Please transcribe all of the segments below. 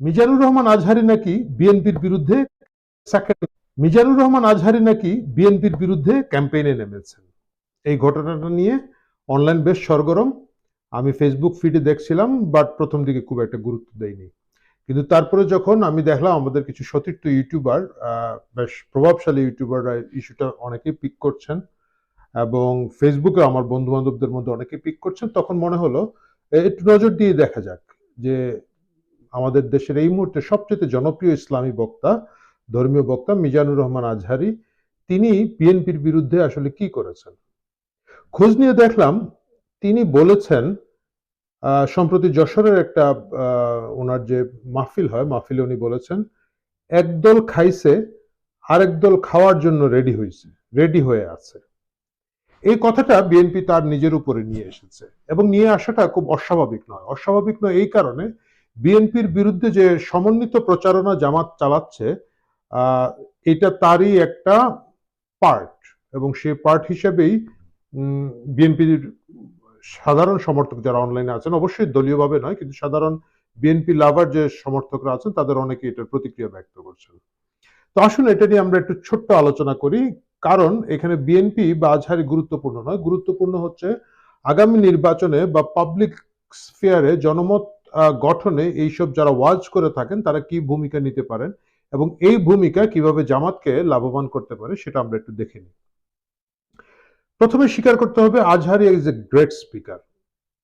মিজানুর রহমান আজহারি নাকি বিএনপির বিরুদ্ধে মিজানুর রহমান আজহারি নাকি বিএনপির বিরুদ্ধে ক্যাম্পেইনে নেমেছেন? এই ঘটনাটা নিয়ে অনলাইন বেশ সরগরম। আমি ফেসবুক ফিডে দেখছিলাম বাট প্রথম দিকে খুব একটা গুরুত্ব দেয়নি। কিন্তু তারপরে যখন আমি দেখলাম আমাদের কিছু সতীর্থ ইউটিউবার বেশ প্রভাবশালী ইউটিউবাররা ইস্যুটা অনেকেই পিক করছেন, এবং ফেসবুকে আমার বন্ধু বান্ধবদের মধ্যে অনেকে পিক করছেন, তখন মনে হলো একটু নজর দিয়ে দেখা যাক যে আমাদের দেশের এই মুহূর্তে সবচেয়ে জনপ্রিয় ইসলামী বক্তা, ধর্মীয় বক্তা মিজানুর রহমান আজহারি, তিনি বিএনপির বিরুদ্ধে আসলে কি করেছেন? খোঁজ নিয়ে দেখলাম, তিনি বলেছেন সম্প্রতি যশোরের একটা ওনার যে মাহফিল হয়, মাহফিলে উনি বলেছেন, একদল খাইছে, আরেক দল খাওয়ার জন্য রেডি হয়েছে রেডি হয়ে আছে। এই কথাটা বিএনপি তার নিজের উপরে নিয়ে এসেছে এবং নিয়ে আসাটা খুব অস্বাভাবিক নয়। অস্বাভাবিক নয় এই কারণে বিএনপির বিরুদ্ধে যে সমন্বিত প্রচারণা জামাত চালাচ্ছে এটা তারই একটা পার্ট এবং সেই পার্ট হিসেবেই বিএনপির সাধারণ সমর্থক যারা অনলাইনে আছেন, অবশ্যই দলীয়ভাবে নয়, কিন্তু সাধারণ বিএনপি লাভার যে সমর্থকরা আছেন, তাদের অনেকে এটার প্রতিক্রিয়া ব্যক্ত করছেন। তো আসুন এটা নিয়ে আমরা একটু ছোট্ট আলোচনা করি, কারণ এখানে বিএনপি বা আজহারি গুরুত্বপূর্ণ নয়, গুরুত্বপূর্ণ হচ্ছে আগামী নির্বাচনে বা পাবলিক স্ফিয়ারে জনমত গঠনে এইসব যারা ওয়াজ করে থাকেন, তারা কি ভূমিকা নিতে পারেন এবং এই ভূমিকা কীভাবে জামাতকে লাভবান করতে পারে সেটা আমরা একটু দেখে নিই। প্রথমে স্বীকার করতে হবে Azhari is a great speaker.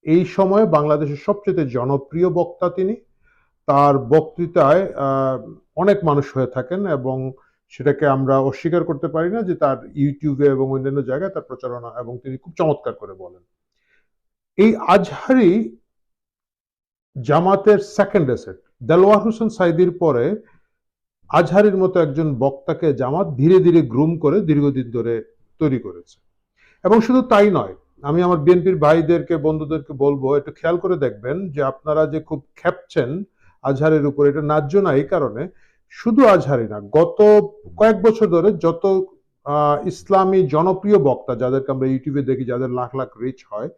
এই সময়ে বাংলাদেশের সবচেয়ে জনপ্রিয় বক্তা তিনি। তার বক্তৃতায় অনেক মানুষ হয়ে থাকেন এবং সেটাকে আমরা অস্বীকার করতে পারি না যে তার ইউটিউবে এবং অন্যান্য জায়গায় তার প্রচারণা এবং তিনি খুব চমৎকার করে বলেন। এই আজহারি জামাতের সেকেন্ড এসেট দেলোয়ার হোসেন সাইদির পরে আজহারির মতো একজন বক্তাকে জামাত ধীরে ধীরে গ্রুম করে দীর্ঘদিন ধরে তৈরি করেছে। এবং শুধু তাই নয়, আমি আমার বিএনপির ভাইদেরকে, বন্ধুদেরকে বলব, একটু খেয়াল করে দেখবেন যে আপনারা যে খুব খেপছেন আজহারের উপর, এটা ন্যায্য না এই কারণে, শুধু আজহারি না, গত কয়েক বছর ধরে যত ইসলামী জনপ্রিয় বক্তা, যাদেরকে আমরা ইউটিউবে দেখি, যাদের লাখ লাখ রিচ হয়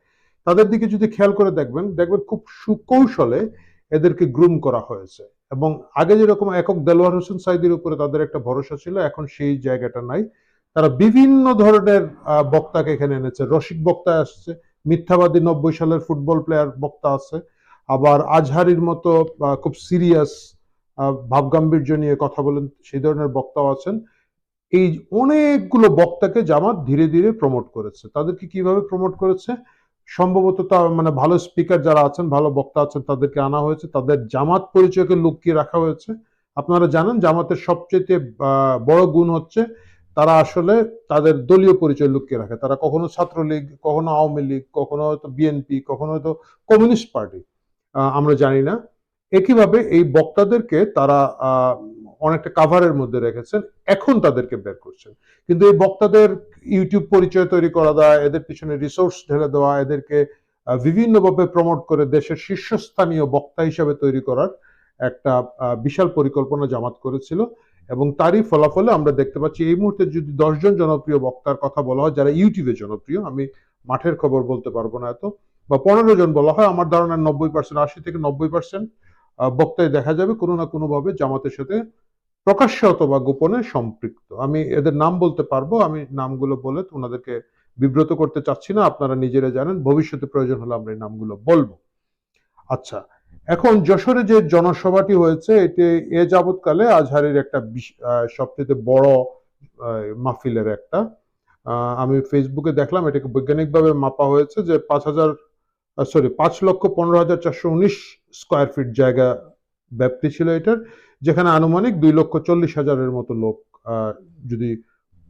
তাদের দিকে যদি খেয়াল করে দেখবেন দেখবেন খুব সুকৌশলে এদেরকে গ্রুম করা হয়েছে। এবং আগে যেরকম একক দেলোয়ার হোসেন সাইদির উপরে তাদের একটা ভরসা ছিল, এখন সেই জায়গাটা নাই। তারা বিভিন্ন ধরনের বক্তাকে এখানে এনেছে। রসিক বক্তা আসছে, মিথ্যাবাদী নব্বই সালের ফুটবল প্লেয়ার বক্তা আছে। আবার আজহারির মতো খুব সিরিয়াস ভাবগাম্ভীর্য নিয়ে কথা বলেন, সেই ধরনের বক্তাও আছেন। এই অনেকগুলো বক্তাকে জামাত ধীরে ধীরে প্রমোট করেছে। তাদেরকে কীভাবে প্রমোট করেছে? সম্ভবত মানে ভালো স্পিকার যারা আছেন, ভালো বক্তা আছেন, তাদেরকে আনা হয়েছে। তাদের জামাত পরিচয়কে লুকিয়ে রাখা হয়েছে। আপনারা জানেন, জামাতের সবচেয়ে বড় গুণ হচ্ছে তারা আসলে তাদের দলীয় পরিচয় লুকিয়ে রাখে। তারা কখনো ছাত্রলীগ, কখনো আওয়ামী লীগ, কখনো হয়তো বিএনপি কখনো হয়তো কমিউনিস্ট পার্টি আমরা জানি না। একইভাবে এই বক্তাদেরকে তারা অনেকটা কাভারের মধ্যে রেখেছেন, এখন তাদেরকে বের করছেন। কিন্তু এই বক্তাদের ইউটিউব পরিচয় তৈরি করা দেওয়া, এদের পিছনে রিসোর্স ঢেলে দেওয়া, এদেরকে বিভিন্নভাবে প্রমোট করে দেশের শীর্ষস্থানীয় বক্তা হিসাবে তৈরি করার একটা বিশাল পরিকল্পনা জামাত করেছিল এবং তারই ফলাফলে আমরা দেখতে পাচ্ছি এই মুহূর্তে যদি দশজন জনপ্রিয় বক্তার কথা বলা হয়, যারা ইউটিউবে জনপ্রিয়, আমি মাঠের খবর বলতে পারব না এত, বা পনেরো জন বলা হয়, আমার ধারণা নব্বই পার্সেন্ট আশি থেকে নব্বই পার্সেন্ট বক্তায় দেখা যাবে কোনো না কোনো ভাবে জামাতের সাথে প্রকাশ্যে অথবা গোপনে সম্পৃক্ত। আমি এদের নাম বলতে পারব, আমি নামগুলো বলে ওনাদেরকে বিব্রত করতে চাচ্ছি না, আপনারা নিজেরা জানেন, ভবিষ্যতে প্রয়োজন হলে আমরা এই নামগুলো বলব। আচ্ছা এখন যশোরে যে জনসভাটি হয়েছে, এটি এ যাবৎকালে আজহারের একটা সবচেয়ে বড় মাহফিলের একটা। আমি ফেসবুকে দেখলাম, এটাকে বৈজ্ঞানিকভাবে মাপা হয়েছে যে পাঁচ হাজার সরি পাঁচ লক্ষ পনেরো হাজার চারশো উনিশ স্কোয়ার ফিট জায়গা ব্যাপ্তি ছিল এটার। যেখানে আনুমানিক দুই লক্ষ চল্লিশ হাজারের মতো লোক যদি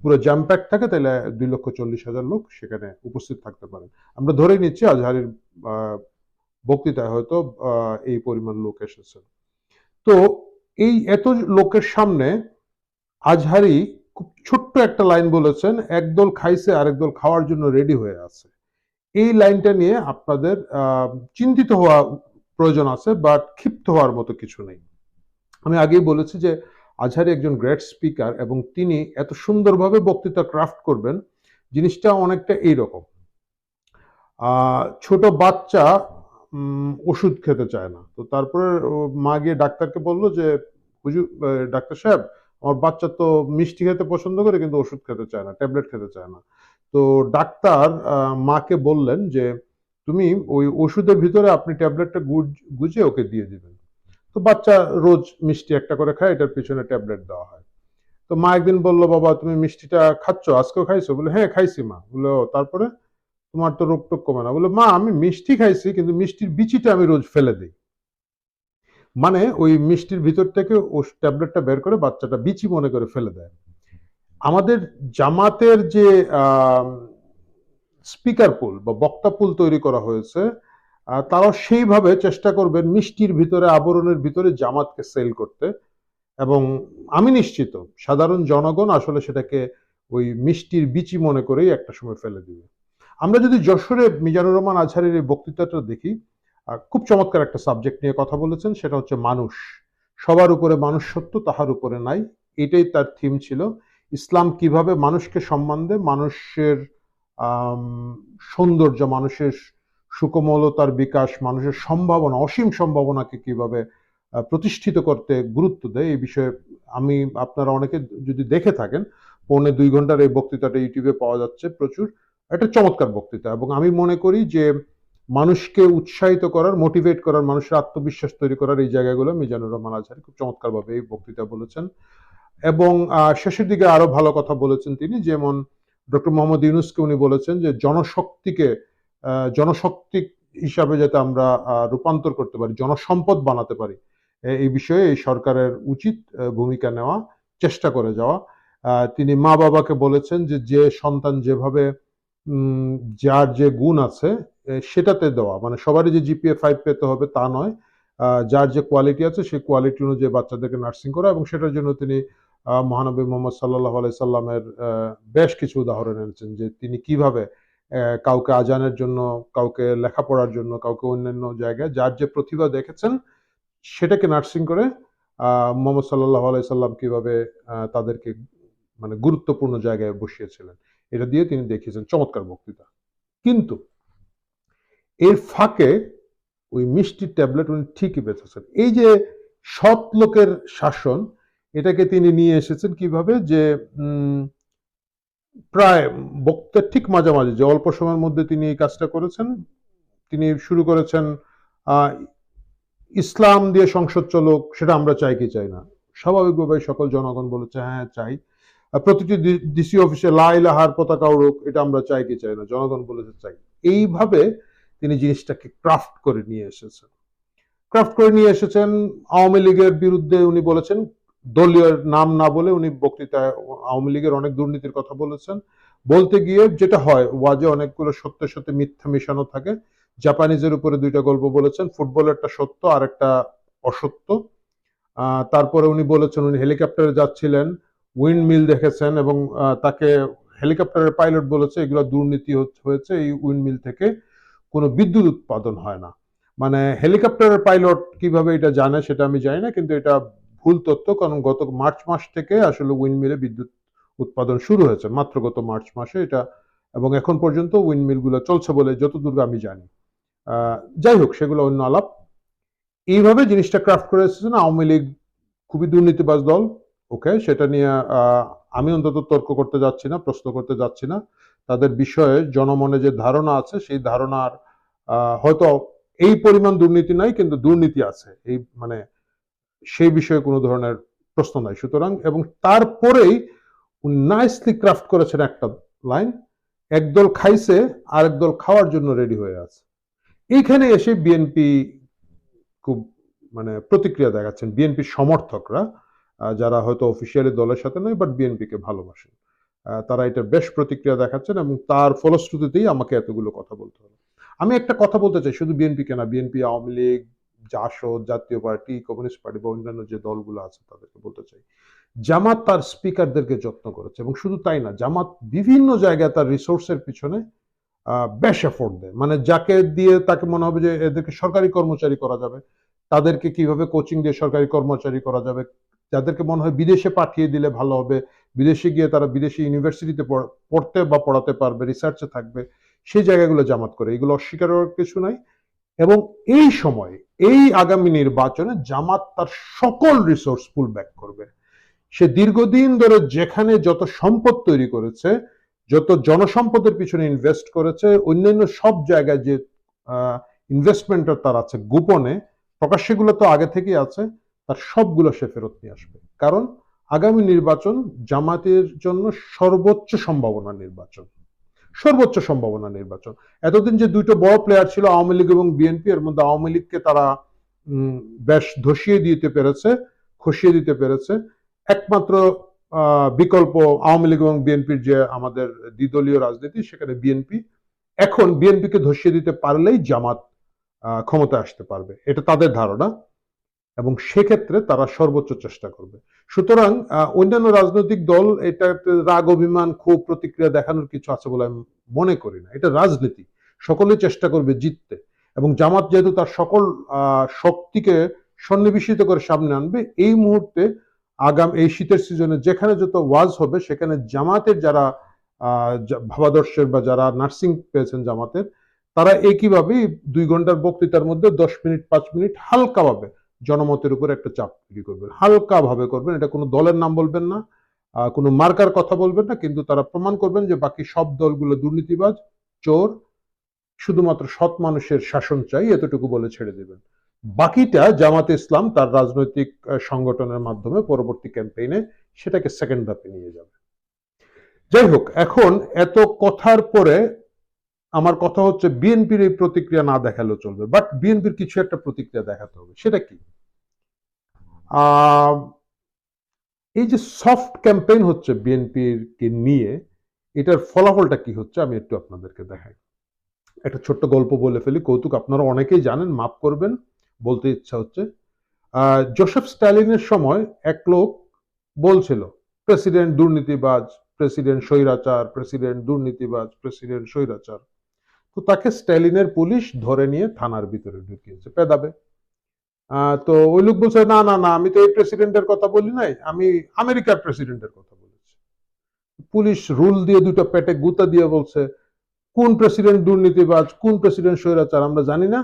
পুরো জ্যাম প্যাক থাকে, তাহলে দুই লক্ষ চল্লিশ হাজার লোক সেখানে উপস্থিত থাকতে পারেন। আমরা ধরে নিচ্ছি আজহারের বক্তৃতায় হয়তো এই পরিমাণ লোক এসেছেন তো এই এত লোকের সামনে আজহারি খুব ছোট্ট একটা লাইন বলেছেন একদল খাইছে, আরেক দল খাওয়ার জন্য রেডি হয়ে আছে। এই লাইনটা নিয়ে আপনাদের চিন্তিত হওয়া প্রয়োজন আছে বাট ক্ষিপ্ত হওয়ার মতো কিছু নেই। আমি আগেই বলেছি যে আজহারি একজন গ্রেট স্পিকার এবং তিনি এত সুন্দরভাবে বক্তৃতা ক্রাফট করবেন, জিনিসটা অনেকটা এইরকম। ছোট বাচ্চা ওষুধ খেতে চায় না। তো তারপরে মা গিয়ে ডাক্তারকে বলল যে, হুজুর ডাক্তার সাহেব, আমার বাচ্চা তো মিষ্টি খেতে পছন্দ করে কিন্তু ওষুধ খেতে চায় না, ট্যাবলেট খেতে চায় না। তো ডাক্তার মাকে বললেন যে, তুমি ওই ওষুধের ভিতরে আপনি ট্যাবলেটটা গুজে ওকে দিয়ে দিবেন। তো বাচ্চা রোজ মিষ্টি একটা করে খায়, এটার পিছনে ট্যাবলেট দেওয়া হয়। তো মা একদিন বলল, বাবা, তুমি মিষ্টিটা খাচ্ছ? আজকেও খাইছো? বলে হ্যাঁ খাইছি মা। বলে তারপরে? তোমার তো রোগ টোক কমে না। বলে, মা, আমি মিষ্টি খাইছি, কিন্তু মিষ্টির বিচিটা আমি রোজ ফেলে দিই। মানে ওই মিষ্টির ভিতর থেকে ও ট্যাবলেটটা বের করে বাচ্চাটা বিচি মনে করে ফেলে দেয়। আমাদের জামাতের যে স্পিকার পুল বা বক্তা পুল তৈরি করা হয়েছে তারাও সেইভাবে চেষ্টা করবেন মিষ্টির ভিতরে, আবরণের ভিতরে জামাতকে সেল করতে। এবং আমি নিশ্চিত, সাধারণ জনগণ আসলে সেটাকে ওই মিষ্টির বিচি মনে করেই একটা সময় ফেলে দিবে। আমরা যদি যশোরে মিজানুর রহমান আজহারের এই বক্তৃতাটা দেখি খুব চমৎকার একটা সাবজেক্ট নিয়ে কথা বলেছেন, সেটা হচ্ছে মানুষ। সবার উপরে মানুষ সত্য তাহার উপরে নাই। এটাই তার থিম ছিল। ইসলাম কীভাবে মানুষকে সম্মান দেয়? মানুষের সৌন্দর্য, মানুষের সুকোমলতার বিকাশ, মানুষের সম্ভাবনা, অসীম সম্ভাবনাকে কীভাবে প্রতিষ্ঠিত করতে গুরুত্ব দেয়, এই বিষয়ে আমি, আপনারা অনেকে যদি দেখে থাকেন, পৌনে দুই ঘণ্টার এই বক্তৃতাটা ইউটিউবে পাওয়া যাচ্ছে প্রচুর। একটা চমৎকার বক্তৃতা এবং আমি মনে করি যে মানুষকে উৎসাহিত করার মোটিভেট করার, মানুষের আত্মবিশ্বাস তৈরি করার এই জায়গাগুলো মিজানুর রহমান আজহারি খুব চমৎকারভাবে এই বক্তৃতা বলেছেন। এবং শেষের দিকে আরও ভালো কথা বলেছেন তিনি, যেমন ডক্টর মোহাম্মদ ইউনুসকে উনি বলেছেন যে জনশক্তিকে জনশক্তি হিসাবে যাতে আমরা রূপান্তর করতে পারি, জনসম্পদ বানাতে পারি এই বিষয়ে এই সরকারের উচিত ভূমিকা নেওয়া, চেষ্টা করে যাওয়া। তিনি মা বাবাকে বলেছেন যে যে সন্তান যেভাবে যার যে গুণ আছে সেটাতে দেওয়া। মানে সবারই যে জিপিএ ফাইভ পেতে হবে তা নয় যার যে কোয়ালিটি আছে, সেই কোয়ালিটি অনুযায়ী বাচ্চাদেরকে নার্সিং করা এবং সেটার জন্য তিনি মহানবী মোহাম্মদ সাল্লাহ আলাই সাল্লামের বেশ কিছু উদাহরণ এনেছেন যে তিনি কীভাবে কাউকে আজানের জন্য, কাউকে লেখাপড়ার জন্য, কাউকে অন্যান্য জায়গায়, যার যে প্রতিভা দেখেছেন, সেটাকে নার্সিং করে মোহাম্মদ সাল্লাহ আলাই সাল্লাম কীভাবে তাদেরকে মানে গুরুত্বপূর্ণ জায়গায় বসিয়েছিলেন, এটা দিয়ে তিনি দেখিয়েছেন। চমৎকার বক্তৃতা। কিন্তু এর ফাঁকে ওই মিষ্টির ট্যাবলেট উনি ঠিকই বেঁচেছেন। এই যে সৎ লোকের শাসন, এটাকে তিনি নিয়ে এসেছেন কীভাবে? যে প্রায় বক্তার ঠিক মাঝামাঝি, যে অল্প সময়ের মধ্যে তিনি এই কাজটা করেছেন, তিনি শুরু করেছেন ইসলাম দিয়ে সংসদ চলুক, সেটা আমরা চাই কি চাই না। স্বাভাবিকভাবে সকল জনগণ বলেছে হ্যাঁ চাই। প্রতিটি ডিসি অফিসে লাইলাহার পতাকা উড়ুক, এটা আমরা চাই কি চাই না, জনগণ বলেছে চাই। এইভাবে তিনি জিনিসটাকে ক্রাফট করে নিয়ে এসেছেন। ক্রাফট করে নিয়ে এসেছেন, আওয়ামী লীগের বিরুদ্ধে উনি বলেছেন, দলীয় নাম না বলে উনি বক্তৃতায় আওয়ামী লীগের অনেক দুর্নীতির কথা বলেছেন। বলতে গিয়ে যেটা হয়, ওয়াজে অনেকগুলো সত্যের সাথে মিথ্যা মেশানো থাকে। জাপানিজের উপরে দুইটা গল্প বলেছেন ফুটবল একটা সত্য আর একটা অসত্য। তারপরে উনি বলেছেন, উনি হেলিকপ্টারে যাচ্ছিলেন উইন্ড মিল দেখেছেন এবং তাকে হেলিকপ্টারের পাইলট বলেছে, এগুলো দুর্নীতি হয়েছে, এই উইন্ড মিল থেকে কোনো বিদ্যুৎ উৎপাদন হয় না। মানে হেলিকপ্টারের পাইলট কীভাবে এটা জানে সেটা আমি জানি না, কিন্তু এটা ভুল তথ্য, কারণ গত মার্চ মাস থেকে আসলে উইন্ড মিলে বিদ্যুৎ উৎপাদন শুরু হয়েছে, মাত্র গত মার্চ মাসে এটা, এবং এখন পর্যন্ত উইন্ড মিলগুলো চলছে বলে যতদূর আমি জানি। যাই হোক, সেগুলো অন্য আলাপ। এইভাবে জিনিসটা ক্রাফট করে এসেছেন আওয়ামী লীগ খুবই দুর্নীতিবাজ দল, ওকে? সেটা নিয়ে আমি অন্তত তর্ক করতে যাচ্ছি না, প্রশ্ন করতে যাচ্ছি না। তাদের বিষয়ে জনমনে যে ধারণা আছে, সেই ধারণার হয়তো এই পরিমাণ দুর্নীতি নাই, কিন্তু দুর্নীতি আছে। এই মানে সেই বিষয়ে কোনো ধরনের প্রশ্ন নাই। সুতরাং, এবং তারপরেই নাইসলি ক্রাফট করেছেন একটা লাইন একদল খাইছে আর একদল খাওয়ার জন্য রেডি হয়ে আছে। এইখানে এসে বিএনপি খুব মানে প্রতিক্রিয়া দেখাচ্ছেন। বিএনপির সমর্থকরা যারা হয়তো অফিসিয়ালি দলের সাথে নয় বাট বিএনপিকে ভালোবাসেন। তারা এটার বেশ প্রতিক্রিয়া দেখাচ্ছেন এবং তার ফলশ্রুতিতেই আমাকে এতগুলো কথা বলতে হলো আমি একটা কথা বলতে চাই, শুধু বিএনপি কেনা বিএনপি আওয়ামী লীগ, জাসদ, জাতীয় পার্টি, কমিউনিস্ট পার্টি বা অন্যান্য যে দলগুলো আছে তাদেরকে বলতে চাই। জামাত তার স্পিকারদেরকে যত্ন করেছে এবং শুধু তাই না, জামাত বিভিন্ন জায়গায় তার রিসোর্সের পিছনে বেশ এফোর্ট দেয়। মানে যাকে দিয়ে তাকে মনে হবে যে এদেরকে সরকারি কর্মচারী করা যাবে, তাদেরকে কীভাবে কোচিং দিয়ে সরকারি কর্মচারী করা যাবে, যাদেরকে মনে হয় বিদেশে পাঠিয়ে দিলে ভালো হবে, বিদেশে গিয়ে তারা বিদেশি ইউনিভার্সিটিতে পড়তে বা পড়াতে পারবে রিসার্চে থাকবে, সেই জায়গাগুলো জামাত করে। এগুলো অস্বীকার কিছু নাই এবং এই সময়, এই আগামী নির্বাচনে জামাত তার সকল রিসোর্স পুল ব্যাক করবে। সে দীর্ঘদিন ধরে যেখানে যত সম্পদ তৈরি করেছে, যত জনসম্পদের পিছনে ইনভেস্ট করেছে, অন্যান্য সব জায়গায় যে ইনভেস্টমেন্টটা তার আছে গোপনে প্রকাশ্যগুলো তো আগে থেকেই আছে, তার সবগুলো সে ফেরত নিয়ে আসবে। কারণ আগামী নির্বাচন জামাতের জন্য সর্বোচ্চ সম্ভাবনা নির্বাচন। সর্বোচ্চ সম্ভাবনা নির্বাচন। এতদিন যে দুইটো বড় প্লেয়ার ছিল, আওয়ামী লীগ এবং বিএনপি এর মধ্যে আওয়ামী লীগকে তারা বেশ ধসিয়ে দিতে পেরেছে, খসিয়ে দিতে পেরেছে। একমাত্র বিকল্প আওয়ামী লীগ এবং বিএনপির যে আমাদের দ্বিদলীয় রাজনীতি সেখানে বিএনপি। এখন বিএনপিকে ধসিয়ে দিতে পারলেই জামাত আহ, ক্ষমতায় আসতে পারবে। এটা তাদের ধারণা এবং সেক্ষেত্রে তারা সর্বোচ্চ চেষ্টা করবে। সুতরাং অন্যান্য রাজনৈতিক দল এটা রাগ অভিমান ক্ষোভ প্রতিক্রিয়া দেখানোর কিছু আছে বলে আমি মনে করি না। এটা রাজনীতি। সকলে চেষ্টা করবে জিততে এবং জামাত যেহেতু তার সকল শক্তিকে সন্নিবেশিত করে সামনে আনবে এই মুহূর্তে আগাম এই শীতের সিজনে যেখানে যত ওয়াজ হবে, সেখানে জামাতের যারা ভাবাদর্শের বা যারা নার্সিং পেয়েছেন জামাতের, তারা একইভাবেই দুই ঘণ্টার বক্তৃতার মধ্যে দশ মিনিট, পাঁচ মিনিট হালকাভাবে জনমতের উপর একটা চাপ তৈরি করবেন? হালকা ভাবে করবেন। এটা কোনো দলের নাম বলবেন না কোনো মার্কার কথা বলবেন না, কিন্তু তারা প্রমাণ করবেন যে বাকি সব দলগুলো দুর্নীতিবাজ, চোর, শুধুমাত্র সৎ মানুষের শাসন চাই, এতটুকু বলে ছেড়ে দেবেন। বাকিটা জামাতে ইসলাম তার রাজনৈতিক সংগঠনের মাধ্যমে পরবর্তী ক্যাম্পেইনে সেটাকে সেকেন্ড ধাপে নিয়ে যাবে। যাই হোক, এখন এত কথার পরে আমার কথা হচ্ছে বিএনপির এই প্রতিক্রিয়া না দেখালেও চলবে বাট বিএনপির কিছু একটা প্রতিক্রিয়া দেখাতে হবে, সেটা কি? এই যে সফট ক্যাম্পেইন হচ্ছে বিএনপির কে নিয়ে, এটার ফলাফলটা কি হচ্ছে আমি একটু আপনাদেরকে দেখাই। একটা ছোট্ট গল্প বলে ফেলি, কৌতুক, আপনারা অনেকেই জানেন, মাফ করবেন। বলতে ইচ্ছা হচ্ছে। জোসেফ স্ট্যালিনের সময় এক লোক বলছিল, প্রেসিডেন্ট দুর্নীতিবাজ, প্রেসিডেন্ট স্বৈরাচার, প্রেসিডেন্ট দুর্নীতিবাজ, প্রেসিডেন্ট স্বৈরাচার। তো তাকে স্ট্যালিনের পুলিশ ধরে নিয়ে থানার ভিতরে ঢুকিয়েছে, পেদাবে। তো ওই লোক বলছে, না না না, আমি তো এই প্রেসিডেন্টের কথা বলি নাই, আমি আমেরিকার প্রেসিডেন্টের কথা বলেছি। পুলিশ রুল দিয়ে দুটো পেটে গুতা দিয়ে বলছে, কোন প্রেসিডেন্ট দুর্নীতিবাজ, কোন প্রেসিডেন্ট স্বৈরাচার, আমরা জানি না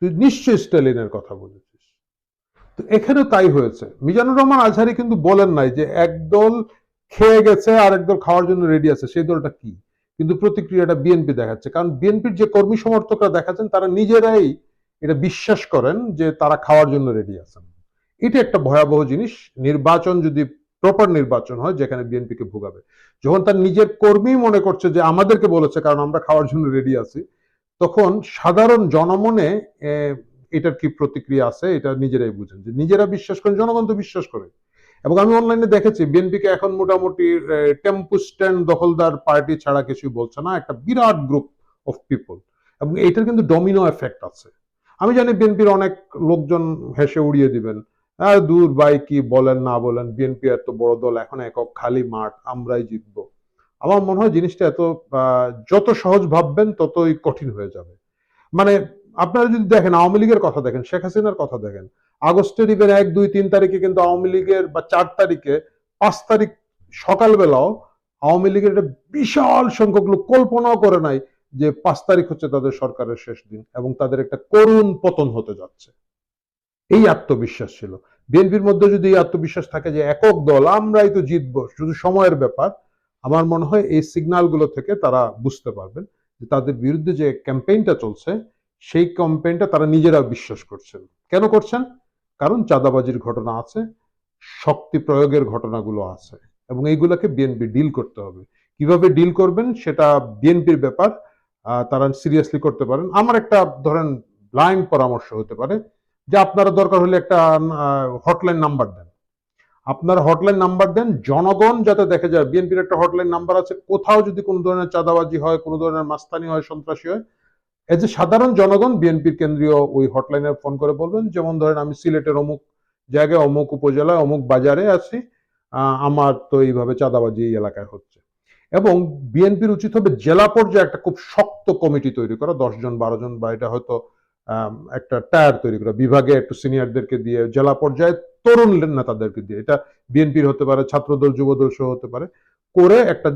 তুই নিশ্চয়ই স্ট্যালিনের কথা বলেছিস। তো এখানেও তাই হয়েছে। মিজানুর রহমান আজহারি কিন্তু বলেন নাই যে একদল খেয়ে গেছে আর একদল খাওয়ার জন্য রেডি আছে। সেই দলটা কি? কিন্তু প্রতিক্রিয়াটা বিএনপি দেখাচ্ছে। কারণ বিএনপির যে কর্মী সমর্থকরা দেখাচ্ছেন, তারা নিজেরাই এটা বিশ্বাস করেন যে তারা খাওয়ার জন্য রেডি আছেন। এটা একটা ভয়াবহ জিনিস। নির্বাচন যদি প্রপার নির্বাচন হয়, যেখানে বিএনপিকে ভোগাবে। যখন তার নিজের কর্মী মনে করছে যে আমাদেরকে বলেছে, কারণ আমরা খাওয়ার জন্য রেডি আছি তখন সাধারণ জনমনে এটার কি প্রতিক্রিয়া আছে? এটা নিজেরাই বুঝেন যে নিজেরা বিশ্বাস করেন, জনগণ তো বিশ্বাস করে। এবং আমি অনলাইনে দেখেছি বিএনপিকে এখন মোটামুটি টেম্পু স্ট্যান্ড দখলদার পার্টি ছাড়া কিছুই বলছে না, একটা বিরাট গ্রুপ অফ পিপল এবং এটার কিন্তু ডমিনো এফেক্ট আছে। আমি জানি বিএনপির অনেক লোকজন হেসে উড়িয়ে দিবেন দূর ভাই, কি বলেন, না বলেন বিএনপি এত বড় দল, এখন একক খালি মাঠ, আমরাই জিতবো। আমার মনে হয় জিনিসটা এত যত সহজ ভাববেন ততই কঠিন হয়ে যাবে। মানে আপনারা যদি দেখেন, আওয়ামী লীগের কথা দেখেন, শেখ হাসিনার কথা দেখেন, আগস্টের ইভেন এক, দুই, তিন তারিখে কিন্তু আওয়ামী লীগের বা চার তারিখে পাঁচ তারিখ সকালবেলাও আওয়ামী লীগের একটা বিশাল সংখ্যক লোক কল্পনাও করে নাই যে পাঁচ তারিখ হচ্ছে তাদের সরকারের শেষ দিন এবং তাদের একটা করুণ পতন হতে যাচ্ছে। এই আত্মবিশ্বাস ছিল। বিএনপির মধ্যে যদি এই আত্মবিশ্বাস থাকে যে একক দল, আমরাই তো জিতবো, শুধু সময়ের ব্যাপার আমার মনে হয় এই সিগন্যালগুলো থেকে তারা বুঝতে পারবেন যে তাদের বিরুদ্ধে যে ক্যাম্পেইনটা চলছে, সেই ক্যাম্পেইনটা তারা নিজেরা বিশ্বাস করছেন। কেন করছেন? কারণ চাঁদাবাজির ঘটনা আছে, শক্তি প্রয়োগের ঘটনাগুলো আছে এবং এইগুলোকে বিএনপি ডিল করতে হবে। কীভাবে ডিল করবেন সেটা বিএনপির ব্যাপার তারা সিরিয়াসলি করতে পারেন। আমার একটা ধরেন ব্লাইন্ড পরামর্শ হতে পারে যে আপনারা দরকার হলে একটা হটলাইন নাম্বার দেন। আপনারা হটলাইন নাম্বার দেন, জনগণ যাতে দেখে যায় বিএনপির একটা হটলাইন নাম্বার আছে, কোথাও যদি কোনো ধরনের চাঁদাবাজি হয়, কোনো ধরনের মাস্তানি হয়, সন্ত্রাসী হয় এ সাধারণ জনগণ বিএনপির কেন্দ্রীয় ওই হটলাইনে ফোন করে বলবেন, যেমন ধরেন আমি সিলেটের অমুক জায়গায়, অমুক উপজেলায়, অমুক বাজারে আছি আমার তো এইভাবে চাঁদাবাজি এই এলাকায় হচ্ছে। এবং বিএনপির উচিত হবে জেলা পর্যায়ে একটা খুব শক্ত কমিটি তৈরি করা, দশ জন, বারো জন, বা এটা হয়তো একটা টায়ার তৈরি করা, বিভাগে একটু সিনিয়রদেরকে দিয়ে, জেলা পর্যায়ে তরুণ নেতাদেরকে দিয়ে, এটা বিএনপির হতে পারে, ছাত্রদল, যুবদল সহ হতে পারে, করে একটা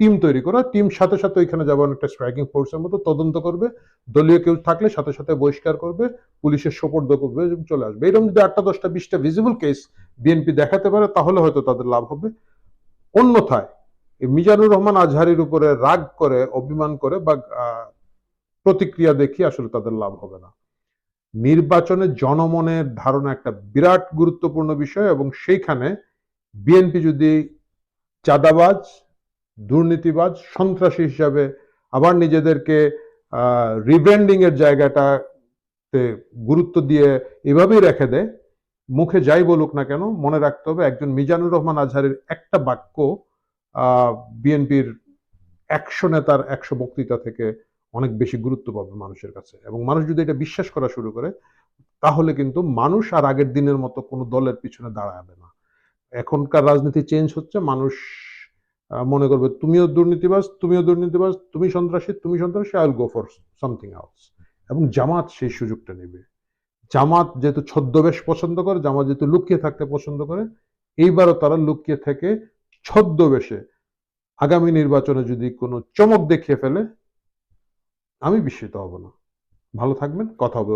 টিম তৈরি করা, টিম সাথে সাথে ওইখানে যাবে অনেকটা স্ট্রাইকিং ফোর্সের মতো, তদন্ত করবে, দলীয় কেউ থাকলে সাথে সাথে বহিষ্কার করবে, পুলিশের সোপর্দ করবে এবং চলে আসবে। এরকম যদি আটটা দশটা বিশটা ভিজিবল কেস বিএনপি দেখাতে পারে, তাহলে হয়তো তাদের লাভ হবে। অন্যথায় মিজানুর রহমান আজহারির উপরে রাগ করে, অভিমান করে, বা প্রতিক্রিয়া দেখিয়ে আসলে তাদের লাভ হবে না। নির্বাচনে জনমনের ধারণা একটা বিরাট গুরুত্বপূর্ণ বিষয় এবং সেইখানে বিএনপি যদি চাঁদাবাজ, দুর্নীতিবাজ, সন্ত্রাসী হিসাবে আবার নিজেদেরকে রিব্র্যান্ডিং এর জায়গাটাতে গুরুত্ব দিয়ে এভাবেই রেখে দেয়, মুখে যাই বলুক না কেন, মনে রাখতে হবে একজন মিজানুর রহমান আজহারের একটা বাক্য বিএনপির একশো নেতার একশো বক্তৃতা থেকে অনেক বেশি গুরুত্ব পাবে মানুষের কাছে। এবং মানুষ যদি এটা বিশ্বাস করা শুরু করে, তাহলে কিন্তু মানুষ আর আগের দিনের মতো কোনো দলের পিছনে দাঁড়াবে না। এখনকার রাজনীতি চেঞ্জ হচ্ছে, মানুষ মনে করবে, তুমিও দুর্নীতিবাজ তুমিও দুর্নীতিবাজ, তুমি সন্ত্রাসী তুমি সন্ত্রাসী I will go for something else এবং জামাত সেই সুযোগটা নেবে। জামাত যেহেতু ছদ্মবেশ পছন্দ করে, জামাত যেহেতু লুকিয়ে থাকতে পছন্দ করে, এইবারও তারা লুকিয়ে থেকে ছদ্মবেশে আগামী নির্বাচনে যদি কোনো চমক দেখিয়ে ফেলে আমি বিস্মিত হব না। ভালো থাকবেন কথা হবে।